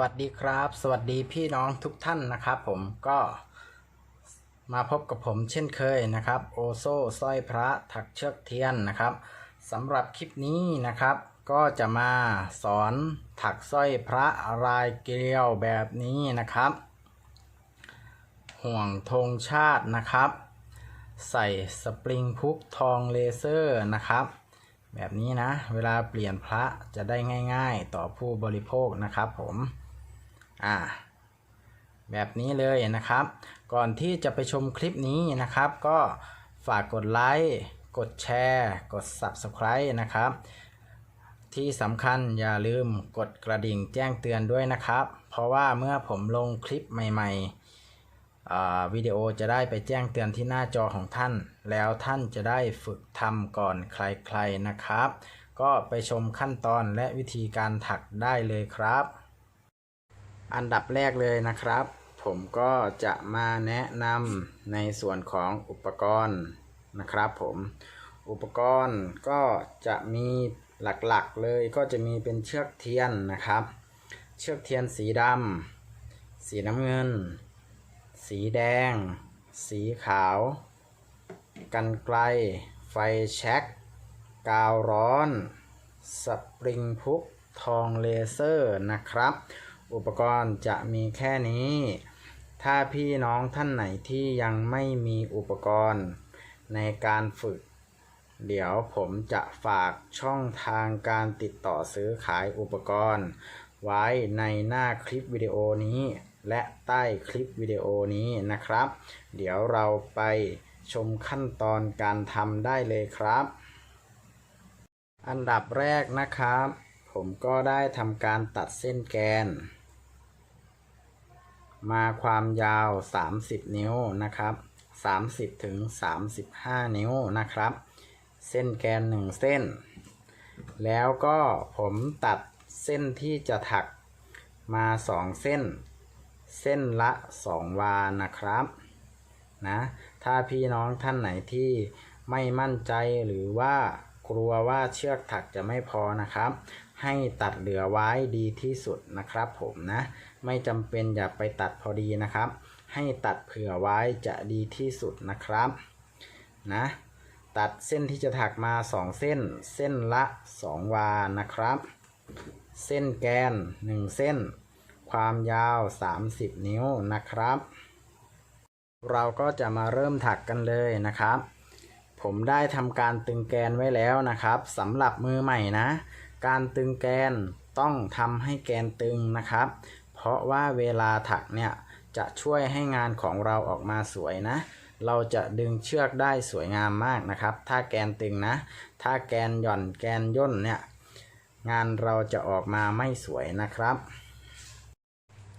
วัสดีครับ สวัสดีพี่น้องทุกท่านนะครับ ผมก็มาพบกับผมเช่นเคยนะครับ โอโซสร้อยพระถักเชือกเทียนนะครับสำหรับคลิปนี้นะครับ ก็จะมาสอนถักสร้อยพระลายเกลียวแบบนี้นะครับ ห่วงธงชาตินะครับ ใส่สปริงพุกทองเลเซอร์นะครับแบบนี้นะ เวลาเปลี่ยนพระจะได้ง่าย ๆ ต่อผู้บริโภคนะครับผม อ่าแบบนี้เลยนะครับ ก่อนที่จะไปชมคลิปนี้นะครับ ก็ฝากกดไลค์กดแชร์ กด Subscribe นะครับ ที่สำคัญอย่าลืมกดกระดิ่งแจ้งเตือนด้วยนะครับ เพราะว่าเมื่อผมลงคลิปใหม่ๆวิดีโอจะได้ไปแจ้งเตือนที่หน้าจอของท่าน แล้วท่านจะได้ฝึกทำก่อนใครๆนะครับ ก็ไปชมขั้นตอนและวิธีการถักได้เลยครับ อันดับแรกเลยนะครับ ผมก็จะมาแนะนำในส่วนของอุปกรณ์นะครับผมอุปกรณ์ก็จะมีหลักๆเลยก็จะมีเป็นเชือกเทียนนะครับ เชือกเทียนสีดำสีน้ำเงิน สีแดง สีขาว กันไกล ไฟแช็กกาวร้อน สปริงพุกทองเลเซอร์นะครับ อุปกรณ์จะมีแค่นี้ ถ้าพี่น้องท่านไหนที่ยังไม่มีอุปกรณ์ในการฝึก เดี๋ยวผมจะฝากช่องทางการติดต่อซื้อขายอุปกรณ์ ไว้ในหน้าคลิปวิดีโอนี้ และใต้คลิปวิดีโอนี้นะครับ เดี๋ยวเราไปชมขั้นตอนการทำได้เลยครับ อันดับแรกนะครับ ผมก็ได้ทำการตัดเส้นแกน มาความยาว 30 นิ้วนะครับ 30ถึง35 นิ้วนะครับ เส้นแกน 1 เส้น แล้วก็ผมตัดเส้นที่จะถักมา 2 เส้น เส้นละ 2 วานะครับนะถ้าพี่น้องท่านไหนที่ไม่มั่นใจหรือว่ากลัวว่าเชือกถักจะไม่พอนะครับ ให้ตัดเหลือไว้ดีที่สุดนะครับผมนะ ไม่จำเป็นอย่าไปตัดพอดีนะครับ ให้ตัดเผื่อไว้จะดีที่สุดนะครับนะตัดเส้นที่จะถักมา 2 เส้น เส้นละ 2 วานะครับ เส้นแกน 1 เส้น ความยาว 30 นิ้วนะครับ เราก็จะมาเริ่มถักกันเลยนะครับ ผมได้ทำการตึงแกนไว้แล้วนะครับสำหรับมือใหม่นะ การตึงแกนต้องทำให้แกนตึงนะครับ เพราะว่าเวลาถักเนี่ยจะช่วยให้งานของเราออกมาสวยนะ เราจะดึงเชือกได้สวยงามมากนะครับ ถ้าแกนตึงนะ ถ้าแกนหย่อนแกนย่นเนี่ยงานเราจะออกมาไม่สวยนะครับ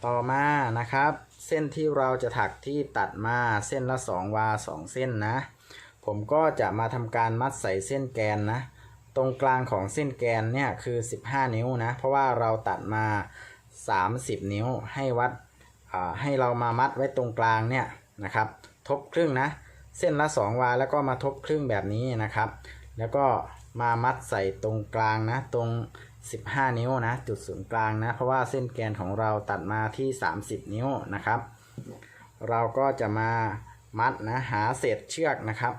ต่อมานะครับ เส้นที่เราจะถักที่ตัดมาเส้นละ 2 วา 2 เส้นนะ ผมก็จะมาทำการมัดใส่เส้นแกนนะ ตรงกลางของเส้นแกนเนี่ยคือ 15 นิ้วนะ เพราะว่าเราตัดมา 30 นิ้วให้วัดให้เรามามัดไว้ตรงกลางเนี่ยนะครับทบครึ่งนะ เส้นละ 2 วาแล้วก็มาทบครึ่งแบบนี้นะครับ แล้วก็มามัดใส่ตรงกลางนะตรง 15 นิ้วนะจุดศูนย์กลางนะ เพราะว่าเส้นแกนของเราตัดมาที่ 30 นิ้วนะครับ เราก็จะมามัดนะหาเศษเชือกนะครับ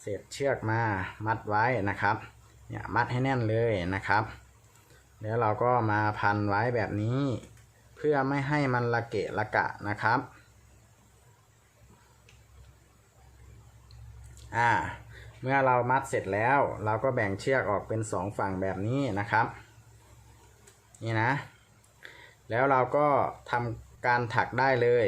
เศษเชือกมามัดไว้นะครับ เนี่ยมัดให้แน่นเลยนะครับ แล้วเราก็มาพันไว้แบบนี้ เพื่อไม่ให้มันละเกะละกะนะครับอ่าเมื่อเรามัดเสร็จแล้ว เราก็แบ่งเชือกออกเป็นสองฝั่งแบบนี้นะครับ นี่นะ แล้วเราก็ทำการถักได้เลย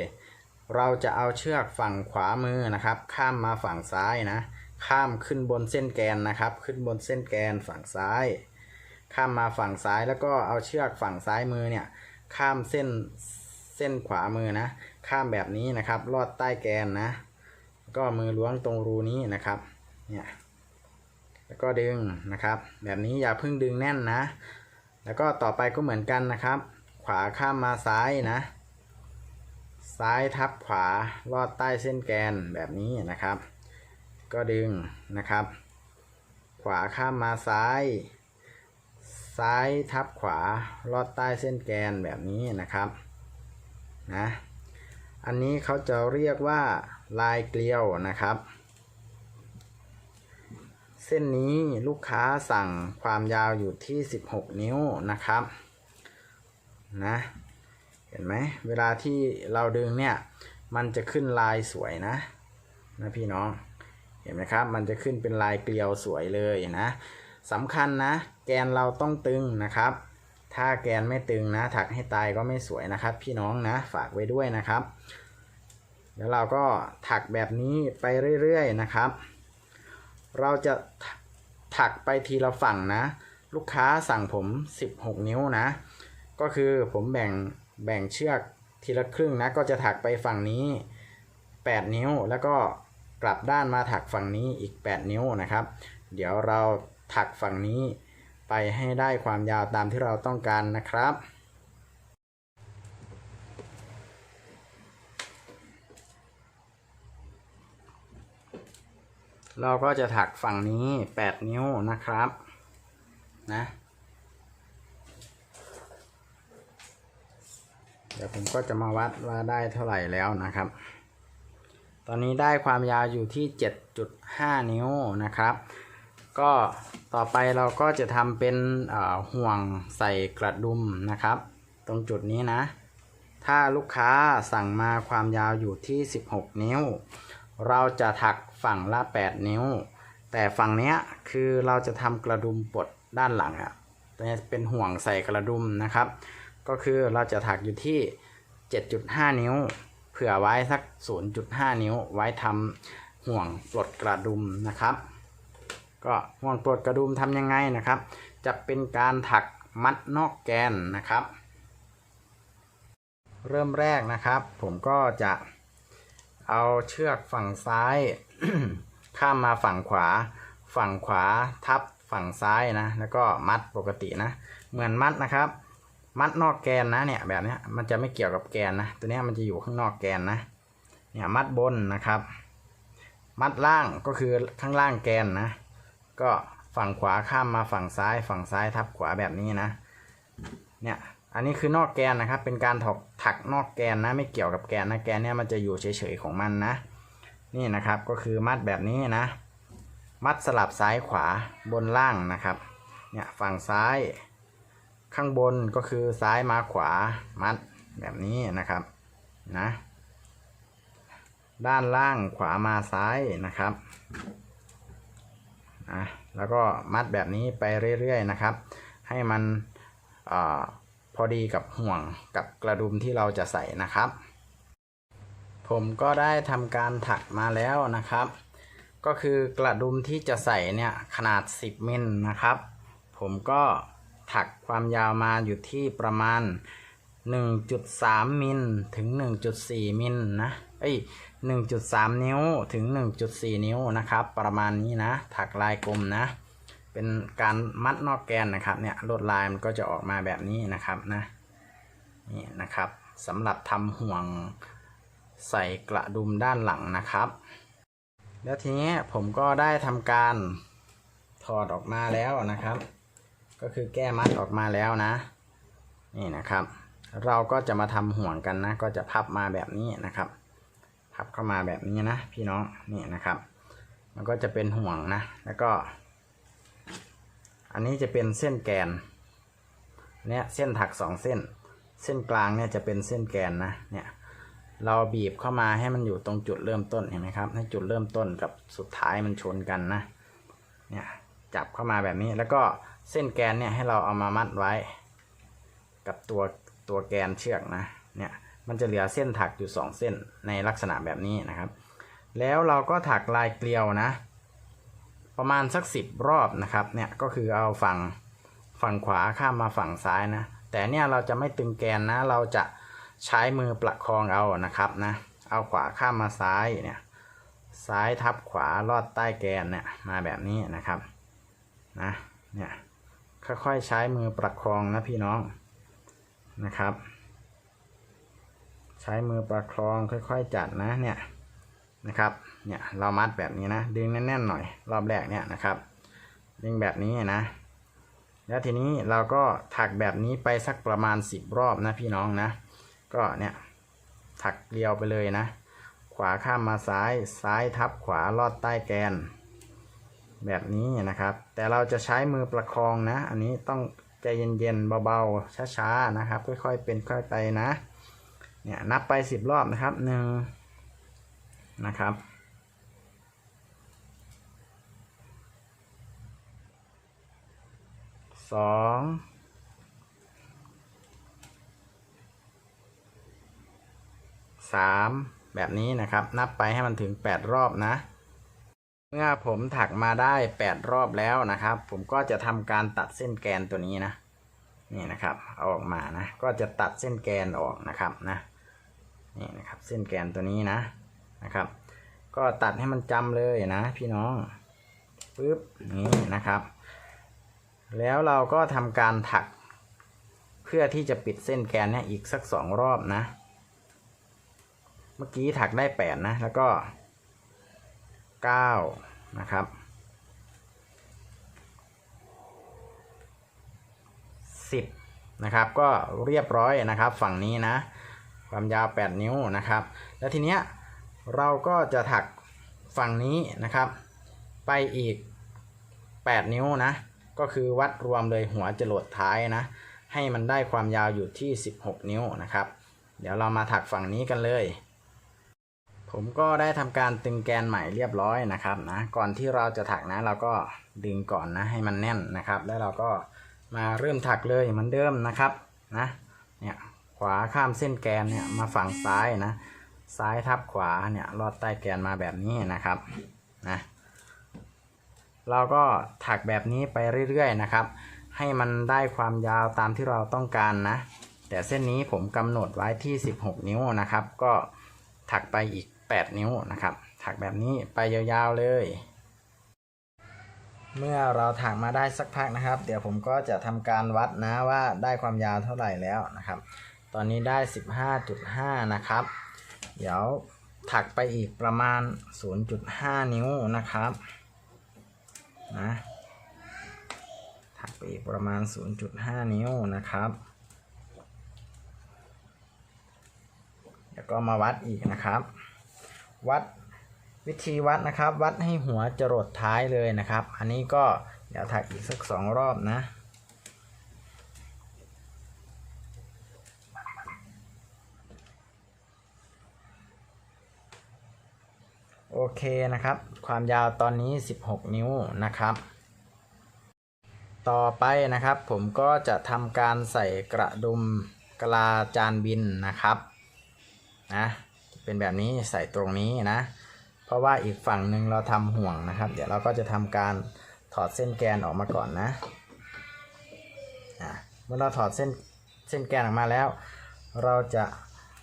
เราจะเอาเชือกฝั่งขวามือนะครับ ข้ามมาฝั่งซ้ายนะ ข้ามขึ้นบนเส้นแกนนะครับ ขึ้นบนเส้นแกนฝั่งซ้าย ข้ามมาฝั่งซ้ายแล้วก็เอาเชือกฝั่งซ้ายมือเนี่ยข้ามเส้นเส้นขวามือนะ ข้ามแบบนี้นะครับ ลอดใต้แกนนะ ก็มือล้วงตรงรูนี้นะครับเนี่ยแล้วก็ดึงนะครับ แบบนี้อย่าเพิ่งดึงแน่นนะ แล้วก็ต่อไปก็เหมือนกันนะครับ ขวาข้ามมาซ้ายนะ ซ้ายทับขวาลอดใต้เส้นแกนแบบนี้นะครับ ก็ดึงนะครับ ขวาข้ามมาซ้าย ซ้ายทับขวาลอดใต้เส้นแกนแบบนี้นะครับนะอันนี้เขาจะเรียกว่าลายเกลียวนะครับ เส้นนี้ลูกค้าสั่งความยาวอยู่ที่ 16 นิ้วนะครับนะเห็นไหมเวลาที่เราดึงเนี่ย มันจะขึ้นลายสวยนะ นะพี่น้อง เห็นไหมครับ มันจะขึ้นเป็นลายเกลียวสวยเลยนะสำคัญนะ แกนเราต้องตึงนะครับ ถ้าแกนไม่ตึงนะ ถักให้ตายก็ไม่สวยนะครับ พี่น้องนะฝากไว้ด้วยนะครับ แล้วเราก็ถักแบบนี้ไปเรื่อยๆนะครับ เราจะถักไปทีละฝั่งนะ ลูกค้าสั่งผม 16 นิ้วนะ ก็คือผมแบ่งแบ่งเชือกทีละครึ่งนะ ก็จะถักไปฝั่งนี้ 8 นิ้วแล้วก็ กลับด้านมาถักฝั่งนี้อีก 8 นิ้วนะครับ เดี๋ยวเราถักฝั่งนี้ไปให้ได้ความยาวตามที่เราต้องการนะครับเราก็จะถักฝั่งนี้ 8 นิ้วนะครับนะเดี๋ยวผมก็จะมาวัดว่าได้เท่าไหร่แล้วนะครับ ตอนนี้ได้ความยาวอยู่ที่ 7.5 นิ้วนะครับ ก็ต่อไปเราก็จะทำเป็นห่วงใส่กระดุมนะครับ ตรงจุดนี้นะ ถ้าลูกค้าสั่งมาความยาวอยู่ที่ 16 นิ้ว เราจะถักฝั่งละ 8 นิ้ว แต่ฝั่งเนี้ยคือเราจะทำกระดุมปลดด้านหลังอะ่ะตัวนี้เป็นห่วงใส่กระดุมนะครับ ก็คือเราจะถักอยู่ที่ 7.5 นิ้ว เผื่อไว้สัก 0.5 นิ้ว ไว้ทำห่วงปลดกระดุมนะครับ ก็ห่วงปลดกระดุมทำยังไงนะครับ จะเป็นการถักมัดนอกแกนนะครับ เริ่มแรกนะครับ ผมก็จะเอาเชือกฝั่งซ้ายข้ามมาฝั่งขวา ฝั่งขวาทับฝั่งซ้ายนะ แล้วก็มัดปกตินะ เหมือนมัดนะครับ มัดนอกแกนนะเนี่ยแบบนี้มันจะไม่เกี่ยวกับแกนนะตัวนี้มันจะอยู่ข้างนอกแกนนะเนี่ยมัดบนนะครับ มัดล่างก็คือข้างล่างแกนนะ ก็ฝั่งขวาข้ามมาฝั่งซ้าย ฝั่งซ้ายทับขวาแบบนี้นะเนี่ยอันนี้คือนอกแกนนะครับ เป็นการถกถักนอกแกนนะ ไม่เกี่ยวกับแกนนะแกนเนี่ยมันจะอยู่เฉยๆของมันนะ นี่นะครับก็คือมัดแบบนี้นะ มัดสลับซ้ายขวาบนล่างนะครับเนี่ยฝั่งซ้าย ข้างบนก็คือซ้ายมาขวามัดแบบนี้นะครับนะด้านล่างขวามาซ้ายนะครับอะแล้วก็มัดแบบนี้ไปเรื่อยๆนะครับ ให้มันอพอดีกับห่วงกับกระดุมที่เราจะใส่นะครับ ผมก็ได้ทำการถักมาแล้วนะครับ ก็คือกระดุมที่จะใส่เนี่ยขนาด 10มิลนะครับ ผมก็ ถักความยาวมาอยู่ที่ประมาณ 1.3 มิลถึง 1.4 มิลนะเอ้ย1.3 นิ้วถึง 1.4 นิ้วนะครับ ประมาณนี้นะ ถักลายกลมนะ เป็นการมัดนอกแกนนะครับเนี่ยลวดลายมันก็จะออกมาแบบนี้นะครับนะนี่นะครับสำหรับทำห่วงใส่กระดุมด้านหลังนะครับ แล้วทีนี้ผมก็ได้ทำการถอดออกมาแล้วนะครับ ก็คือแก้มัดออกมาแล้วนะ นี่นะครับ เราก็จะมาทำห่วงกันนะ ก็จะพับมาแบบนี้นะครับ พับเข้ามาแบบนี้นะ พี่น้องนี่นะครับ มันก็จะเป็นห่วงนะ แล้วก็ อันนี้จะเป็นเส้นแกน เนี่ยเส้นถักสองเส้น เส้นกลางเนี่ยจะเป็นเส้นแกนนะ เนี่ยเราบีบเข้ามาให้มันอยู่ตรงจุดเริ่มต้นเห็นไหมครับ ให้จุดเริ่มต้นกับสุดท้ายมันชนกันนะ เนี่ยจับเข้ามาแบบนี้แล้วก็ เส้นแกนเนี่ยให้เราเอามามัดไว้ กับตัวตัวแกนเชือกนะเนี่ยมันจะเหลือเส้นถักอยู่สองเส้นในลักษณะแบบนี้นะครับ แล้วเราก็ถักลายเกลียวนะ ประมาณสักสิบรอบนะครับเนี่ยก็คือเอาฝั่งฝั่งขวาข้ามมาฝั่งซ้ายนะ แต่เนี่ยเราจะไม่ตึงแกนนะ เราจะใช้มือประคองเอานะครับนะเอาขวาข้ามมาซ้ายเนี่ยซ้ายทับขวาลอดใต้แกนเนี่ยมาแบบนี้นะครับนะเนี่ย ค่อยๆใช้มือประคองนะพี่น้องนะครับ ใช้มือประคองค่อย ๆ จัดนะเนี่ยนะครับเนี่ยเรามัดแบบนี้นะ ดึงแน่นๆหน่อย รอบแรกเนี่ยนะครับดึงแบบนี้นะ แล้วทีนี้เราก็ถักแบบนี้ไปสักประมาณสิบรอบนะพี่น้องนะ ก็เนี่ยถักเรียวไปเลยนะ ขวาข้ามมาซ้ายซ้ายทับขวาลอดใต้แกน แบบนี้นะครับ แต่เราจะใช้มือประคองนะ อันนี้ต้องใจเย็นๆเบาๆช้าๆนะครับ ค่อยๆเป็นค่อยไปนะเนี่ยนับไปสิบรอบนะครับหนึ่งนะครับสองสามแบบนี้นะครับ นับไปให้มันถึงแปดรอบนะ เมื่อผมถักมาได้แปดรอบแล้วนะครับ ผมก็จะทำการตัดเส้นแกนตัวนี้นะ นี่นะครับเอาออกมานะ ก็จะตัดเส้นแกนออกนะครับนะ นี่นะครับเส้นแกนตัวนี้นะนะครับ ก็ตัดให้มันจำเลยนะ พี่น้องปึ๊บนี่นะครับ แล้วเราก็ทำการถัก เพื่อที่จะปิดเส้นแกนเนี่ยอีกสักสองรอบนะ เมื่อกี้ถักได้แปดนะ แล้วก็ เก้านะครับสิบนะครับ ก็เรียบร้อยนะครับฝั่งนี้นะ ความยาว 8 นิ้วนะครับ แล้วทีเนี้ยเราก็จะถักฝั่งนี้นะครับ ไปอีก 8 นิ้วนะ ก็คือวัดรวมเลยหัวจรดท้ายนะ ให้มันได้ความยาวอยู่ที่ 16 นิ้วนะครับ เดี๋ยวเรามาถักฝั่งนี้กันเลย ผมก็ได้ทำการตึงแกนใหม่เรียบร้อยนะครับนะก่อนที่เราจะถักนะ เราก็ดึงก่อนนะให้มันแน่นนะครับ แล้วเราก็มาเริ่มถักเลยเหมือนเดิมนะครับนะเนี่ยขวาข้ามเส้นแกนเนี่ยมาฝั่งซ้ายนะ ซ้ายทับขวาเนี่ยลอดใต้แกนมาแบบนี้นะครับนะเราก็ถักแบบนี้ไปเรื่อยๆนะครับ ให้มันได้ความยาวตามที่เราต้องการนะ แต่เส้นนี้ผมกำหนดไว้ที่ 16 นิ้วนะครับ ก็ถักไปอีก 8 นิ้วนะครับ ถักแบบนี้ไปยาวๆเลย เมื่อเราถักมาได้สักพักนะครับ เดี๋ยวผมก็จะทำการวัดนะว่าได้ความยาวเท่าไหร่แล้วนะครับ ตอนนี้ได้ 15.5 นะครับ เดี๋ยวถักไปอีกประมาณ 0.5 นิ้วนะครับนะถักไปอีกประมาณ 0.5 นิ้วนะครับเดี๋ยวก็มาวัดอีกนะครับ วัดวิธีวัดนะครับ วัดให้หัวจรดท้ายเลยนะครับ อันนี้ก็เดี๋ยวถักอีกสักสองรอบนะโอเคนะครับ ความยาวตอนนี้ 16 นิ้วนะครับ ต่อไปนะครับผมก็จะทำการใส่กระดุมกลาจานบินนะครับนะ เป็นแบบนี้ใส่ตรงนี้นะ เพราะว่าอีกฝั่งหนึ่งเราทำห่วงนะครับ เดี๋ยวเราก็จะทำการถอดเส้นแกนออกมาก่อนนะอะเมื่อเราถอดเส้นเส้นแกนออกมาแล้ว เราจะ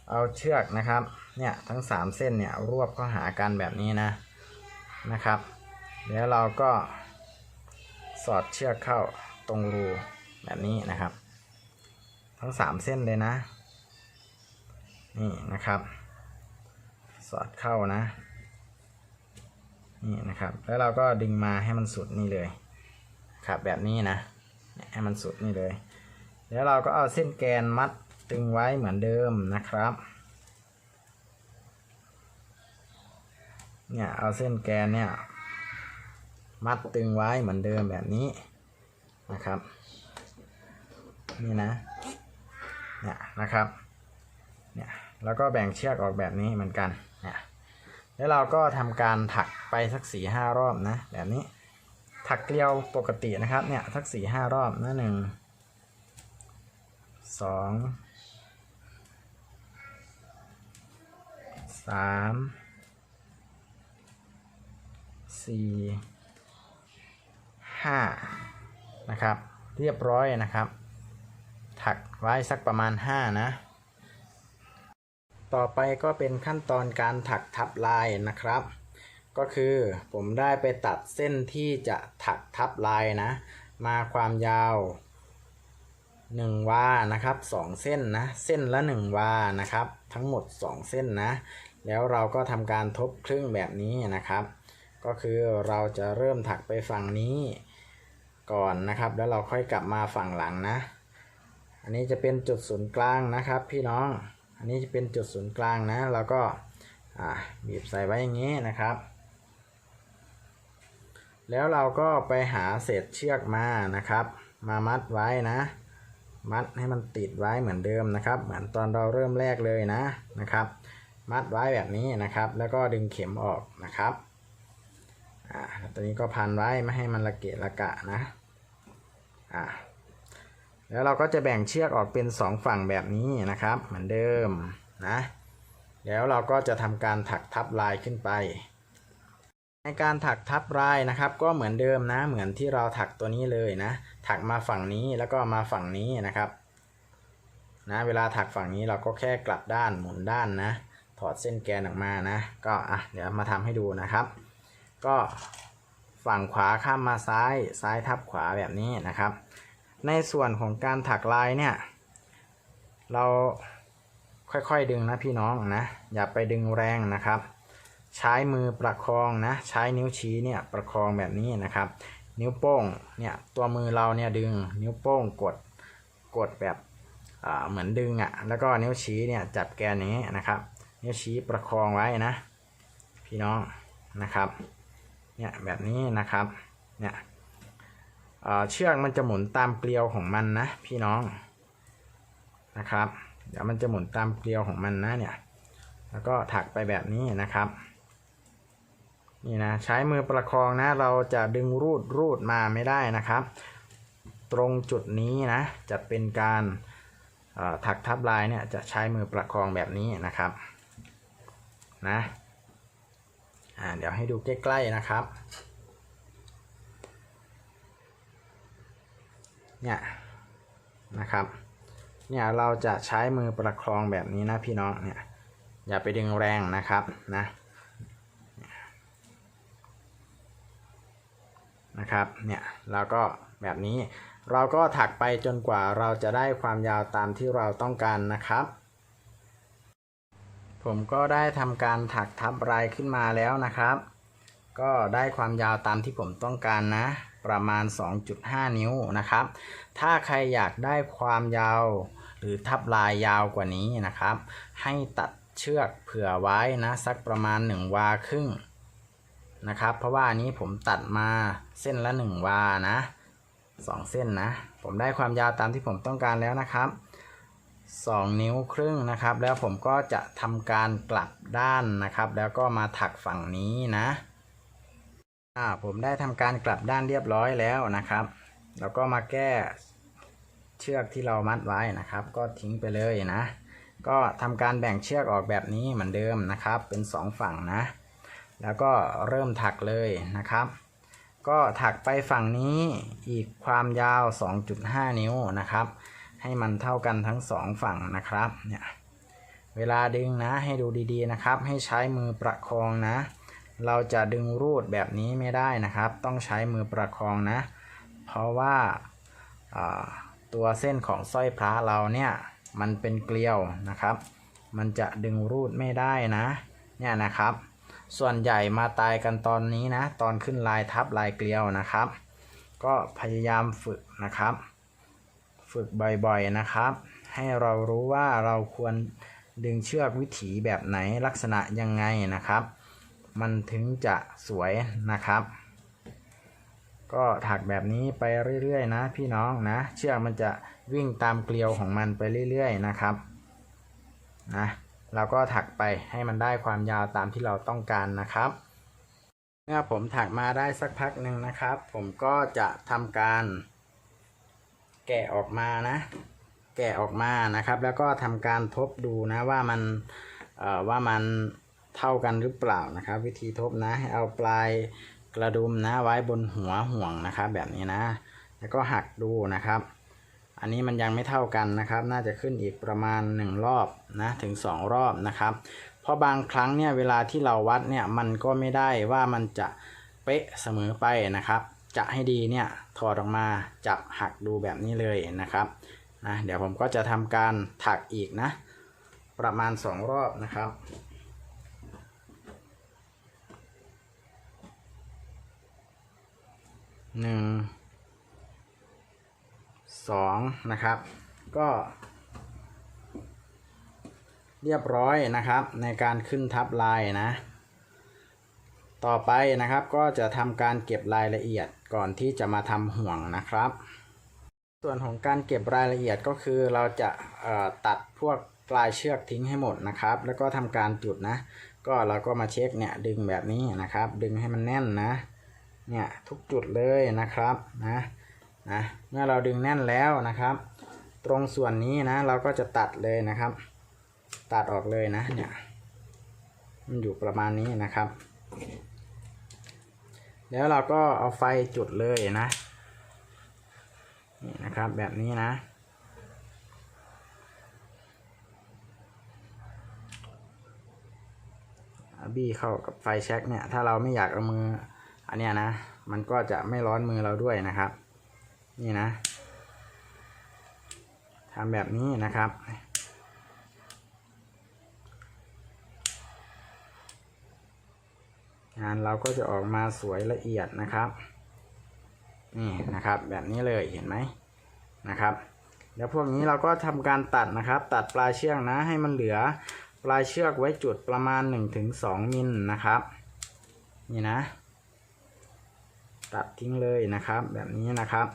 เอาเชือกนะครับเนี่ยทั้ง 3 เส้นเนี่ยรวบเข้าหากันแบบนี้นะนะครับ แล้วเราก็สอดเชือกเข้าตรงรูแบบนี้นะครับ ทั้ง 3 เส้นเลยนะ นี่นะครับ สอดเข้านะ นี่นะครับ แล้วเราก็ดึงมาให้มันสุดนี่เลยครับแบบนี้นะ ให้มันสุดนี่เลย แล้วเราก็เอาเส้นแกนมัดตึงไว้เหมือนเดิมนะครับ เนี่ยเอาเส้นแกนเนี่ยมัดตึงไว้เหมือนเดิมแบบนี้นะครับ นี่นะ เนี่ยนะครับ เนี่ยแล้วก็แบ่งเชือกออกแบบนี้เหมือนกัน แล้วเราก็ทำการถักไปสักสี่ห้ารอบนะแบบนี้ถักเกลียวปกตินะครับเนี่ยสักสี่ห้ารอบนะหนึ่งสองสามสี่ห้านะครับ เรียบร้อยนะครับ ถักไว้สักประมาณห้านะ ต่อไปก็เป็นขั้นตอนการถักทับลายนะครับ ก็คือผมได้ไปตัดเส้นที่จะถักทับลายนะ มาความยาว1วานะครับ2เส้นนะเส้นละ1วานะครับ ทั้งหมด 2 เส้นนะ แล้วเราก็ทำการทบครึ่งแบบนี้นะครับ ก็คือเราจะเริ่มถักไปฝั่งนี้ก่อนนะครับ แล้วเราค่อยกลับมาฝั่งหลังนะ อันนี้จะเป็นจุดศูนย์กลางนะครับพี่น้อง อันนี้จะเป็นจุดศูนย์กลางนะเราก็บีบใส่ไว้อย่างนี้นะครับ แล้วเราก็ไปหาเศษเชือกมานะครับ มามัดไว้นะ มัดให้มันติดไว้เหมือนเดิมนะครับ เหมือนตอนเราเริ่มแรกเลยนะนะครับ มัดไว้แบบนี้นะครับ แล้วก็ดึงเข็มออกนะครับอ่าตัวนี้ก็พันไว้ไม่ให้มันระเกะระกะนะอ่า แล้วเราก็จะแบ่งเชือกออกเป็นสองฝั่งแบบนี้นะครับ เหมือนเดิมนะแล้วเราก็จะทำการถักทับลายขึ้นไป ในการถักทับลายนะครับ ก็เหมือนเดิมนะ เหมือนที่เราถักตัวนี้เลยนะ ถักมาฝั่งนี้แล้วก็มาฝั่งนี้นะครับนะเวลาถักฝั่งนี้เราก็แค่กลับด้านหมุนด้านนะ ถอดเส้นแกนออกมานะ ก็อะเดี๋ยวมาทำให้ดูนะครับ ก็ฝั่งขวาข้ามมาซ้ายซ้ายทับขวาแบบนี้นะครับ ในส่วนของการถักลายเนี่ย เราค่อยๆดึงนะพี่น้องนะอย่าไปดึงแรงนะครับ ใช้มือประคองนะใช้นิ้วชี้เนี่ยประคองแบบนี้นะครับ นิ้วโป้งเนี่ยตัวมือเราเนี่ยดึงนิ้วโป้งกดกดแบบเหมือนดึงอะ่ะแล้วก็นิ้วชี้เนี่ยจับแกนนี้นะครับ นิ้วชี้ประคองไว้นะ พี่น้องนะครับเนี่ยแบบนี้นะครับเนี่ย เชือกมันจะหมุนตามเกลียวของมันนะพี่น้องนะครับ เดี๋ยวมันจะหมุนตามเกลียวของมันนะเนี่ย แล้วก็ถักไปแบบนี้นะครับ นี่นะใช้มือประคองนะ เราจะดึงรูดรูดมาไม่ได้นะครับ ตรงจุดนี้นะ จะเป็นการถักทับลายเนี่ยจะใช้มือประคองแบบนี้นะครับนะอ่าเดี๋ยวให้ดูใกล้ๆนะครับ เนี่ยนะครับเนี่ยเราจะใช้มือประคองแบบนี้นะพี่น้องเนี่ยอย่าไปดึงแรงนะครับนะนะครับเนี่ยเราก็แบบนี้เราก็ถักไปจนกว่าเราจะได้ความยาวตามที่เราต้องการนะครับ ผมก็ได้ทำการถักทับลายขึ้นมาแล้วนะครับ ก็ได้ความยาวตามที่ผมต้องการนะ ประมาณ 2.5 นิ้วนะครับ ถ้าใครอยากได้ความยาวหรือทับลายยาวกว่านี้นะครับ ให้ตัดเชือกเผื่อไว้นะสักประมาณ 1 วาครึ่งนะครับ เพราะว่านนี้ผมตัดมาเส้นละ 1 วานะ2เส้นนะ ผมได้ความยาวตามที่ผมต้องการแล้วนะครับ 2 นิ้วครึ่งนะครับ แล้วผมก็จะทำการกลับด้านนะครับ แล้วก็มาถักฝั่งนี้นะ อ่าผมได้ทำการกลับด้านเรียบร้อยแล้วนะครับแล้วก็มาแก้เชือกที่เรามัดไว้นะครับ ก็ทิ้งไปเลยนะ ก็ทำการแบ่งเชือกออกแบบนี้เหมือนเดิมนะครับ เป็น 2 ฝั่งนะ แล้วก็เริ่มถักเลยนะครับ ก็ถักไปฝั่งนี้อีกความยาว 2.5 นิ้วนะครับ ให้มันเท่ากันทั้งสองฝั่งนะครับเนี่ยเวลาดึงนะให้ดูดีๆนะครับ ให้ใช้มือประคองนะ เราจะดึงรูดแบบนี้ไม่ได้นะครับ ต้องใช้มือประคองนะ เพราะว่าาตัวเส้นของสร้อยพระเราเนี่ยมันเป็นเกลียวนะครับ มันจะดึงรูดไม่ได้นะเนี่ยนะครับ ส่วนใหญ่มาตายกันตอนนี้นะ ตอนขึ้นลายทับลายเกลียวนะครับ ก็พยายามฝึกนะครับ ฝึกบ่อยๆนะครับ ให้เรารู้ว่าเราควรดึงเชือกวิถีแบบไหนลักษณะยังไงนะครับ มันถึงจะสวยนะครับ ก็ถักแบบนี้ไปเรื่อยๆนะพี่น้องนะเชือกมันจะวิ่งตามเกลียวของมันไปเรื่อยๆนะครับนะเราก็ถักไปให้มันได้ความยาวตามที่เราต้องการนะครับ เมื่อผมถักมาได้สักพักหนึ่งนะครับ ผมก็จะทำการแกะออกมานะ แกะออกมานะครับ แล้วก็ทำการทบดูนะว่ามันว่ามัน เท่ากันหรือเปล่านะครับ วิธีทบนะให้เอาปลายกระดุมนะไว้บนหัวห่วงนะครับ แบบนี้นะ แล้วก็หักดูนะครับ อันนี้มันยังไม่เท่ากันนะครับ น่าจะขึ้นอีกประมาณ 1 รอบนะถึง 2 รอบนะครับเพราะบางครั้งเนี่ยเวลาที่เราวัดเนี่ยมันก็ไม่ได้ว่ามันจะเป๊ะเสมอไปนะครับ จะให้ดีเนี่ยถอดออกมาจับหักดูแบบนี้เลยนะครับนะเดี๋ยวผมก็จะทำการถักอีกนะ ประมาณ 2 รอบนะครับ หนึ่งสองนะครับ ก็ เรียบร้อยนะครับในการขึ้นทับลายนะ ต่อไปนะครับก็จะทำการเก็บรายละเอียดก่อนที่จะมาทำห่วงนะครับ ส่วนของการเก็บรายละเอียดก็คือเราจะตัดพวกปลายเชือกทิ้งให้หมดนะครับ แล้วก็ทำการจุดนะ ก็เราก็มาเช็คเนี่ยดึงแบบนี้นะครับ ดึงให้มันแน่นนะ เนี่ยทุกจุดเลยนะครับนะนะเมื่อเราดึงแน่นแล้วนะครับ ตรงส่วนนี้นะเราก็จะตัดเลยนะครับ ตัดออกเลยนะเนี่ยมันอยู่ประมาณนี้นะครับ แล้วเราก็เอาไฟจุดเลยนะนี่นะครับแบบนี้นะ บี้เข้ากับไฟแช็กเนี่ย ถ้าเราไม่อยากเอามือ อันเนี้ยนะ มันก็จะไม่ร้อนมือเราด้วยนะครับ นี่นะทำแบบนี้นะครับ งานเราก็จะออกมาสวยละเอียดนะครับ นี่นะครับแบบนี้เลยเห็นไหมนะครับแล้วพวกนี้เราก็ทำการตัดนะครับ ตัดปลายเชือกนะให้มันเหลือปลายเชือกไว้จุดประมาณ 1-2มิลนะครับ นี่นะ ตัดทิ้งเลยนะครับ แบบนี้นะครับ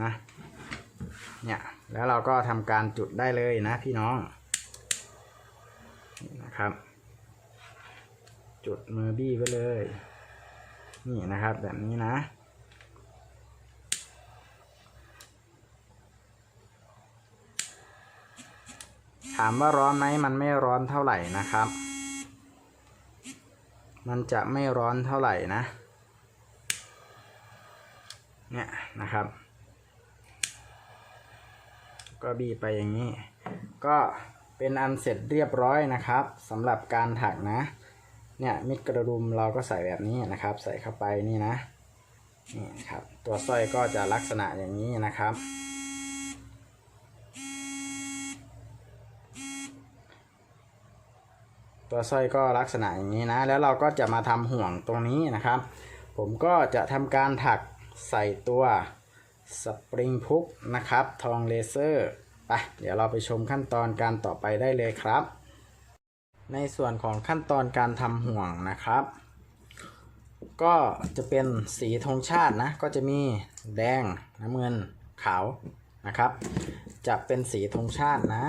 นะเนี่ยแล้วเราก็ทำการจุดได้เลยนะพี่น้องนนะครับ จุดมือบี้ไว้เลย นี่นะครับแบบนี้นะถามว่าร้อนไหมมันไม่ร้อนเท่าไหร่นะครับ มันจะไม่ร้อนเท่าไหร่นะ เนี่ยนะครับ ก็บีไปอย่างนี้ ก็เป็นอันเสร็จเรียบร้อยนะครับสำหรับการถักนะเนี่ยมิดกระดุมเราก็ใส่แบบนี้นะครับ ใส่เข้าไปนี่นะนี่ครับ ตัวสร้อยก็จะลักษณะอย่างนี้นะครับ ตัวสร้อยก็ลักษณะอย่างนี้นะ แล้วเราก็จะมาทำห่วงตรงนี้นะครับ ผมก็จะทำการถัก ใส่ตัวสปริงพุกนะครับ ทองเลเซอร์ไปเดี๋ยวเราไปชมขั้นตอนการต่อไปได้เลยครับ ในส่วนของขั้นตอนการทำห่วงนะครับ ก็จะเป็นสีธงชาตินะ ก็จะมีแดงน้ำเงินขาวนะครับ จะเป็นสีธงชาตินะ